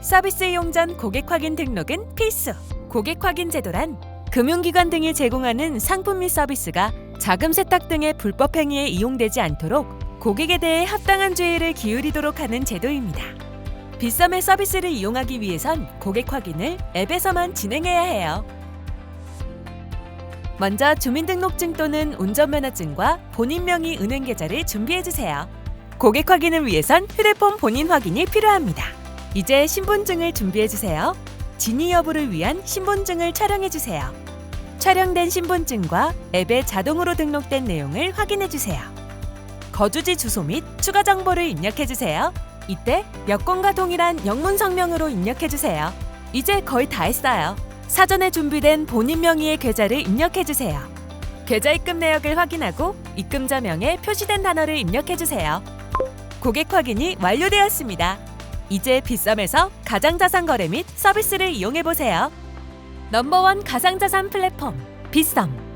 서비스 이용 전 고객 확인 등록은 필수. 고객 확인 제도란 금융기관 등이 제공하는 상품 및 서비스가 자금 세탁 등의 불법 행위에 이용되지 않도록 고객에 대해 합당한 주의를 기울이도록 하는 제도입니다. 빗썸의 서비스를 이용하기 위해선 고객 확인을 앱에서만 진행해야 해요. 먼저 주민등록증 또는 운전면허증과 본인 명의 은행 계좌를 준비해 주세요. 고객 확인을 위해선 휴대폰 본인 확인이 필요합니다. 이제 신분증을 준비해 주세요. 진위 여부를 위한 신분증을 촬영해 주세요. 촬영된 신분증과 앱에 자동으로 등록된 내용을 확인해 주세요. 거주지 주소 및 추가 정보를 입력해 주세요. 이때 여권과 동일한 영문 성명으로 입력해 주세요. 이제 거의 다 했어요. 사전에 준비된 본인 명의의 계좌를 입력해 주세요. 계좌 입금 내역을 확인하고 입금자 명에 표시된 단어를 입력해 주세요. 고객 확인이 완료되었습니다. 이제 빗썸에서 가상자산 거래 및 서비스를 이용해 보세요. 넘버원 가상자산 플랫폼 빗썸